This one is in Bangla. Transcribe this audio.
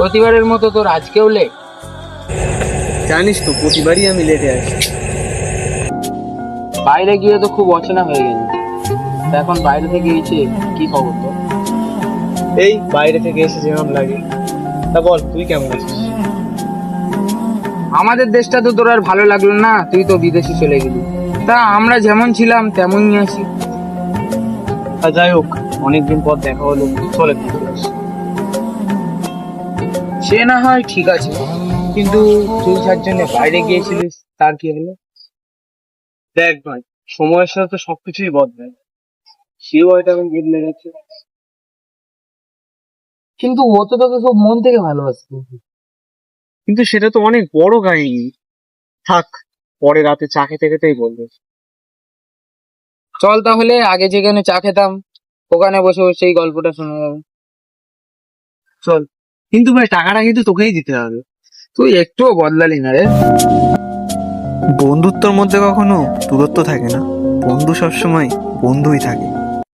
প্রতিবারের মতো তোর আজকেও লেট জানিস তো প্রতিবারই আমি লেটে আসি। বাইরে গিয়ে তো খুব অচেনা হয়ে গেল। এখন বাইরে থেকে এসে কি খবর তো এই বাইরে থেকে এসে যেরকম লাগে। তা বল তুই কেমন আছিস? আমাদের দেশটা তো তোর আর ভালো লাগল না তুই তো বিদেশে চলে গেলি। তা আমরা যেমন ছিলাম তেমনই আছি। তা যাই হোক অনেকদিন পর দেখা হলো চলে। সে না হয় ঠিক আছে কিন্তু তুই যার জন্য বাইরে গিয়েছিলিস তার কি হলো? দেখ ভাই সময়ের সাথে তো সবকিছুই বদলায় সেও হয়তো এখন বদলে গেছে কিন্তু ও তো তোকে খুব মন থেকে ভালোবাসতো কিন্তু সেটা তো অনেক বড় কাহিনী। থাক পরে রাতে চা খেতে খেতেই বলবে। চল তাহলে আগে যেখানে চা খেতাম ওখানে বসে বসে এই গল্পটা শোনা যাবে। চল। কিন্তু ভাই, টাকাটা কিন্তু তোকেই দিতে হবে। তুই একটুও বদলালি না রে। বন্ধুত্বর মধ্যে কখনো দূরত্ব থাকে না। বন্ধু সবসময় বন্ধুই থাকে।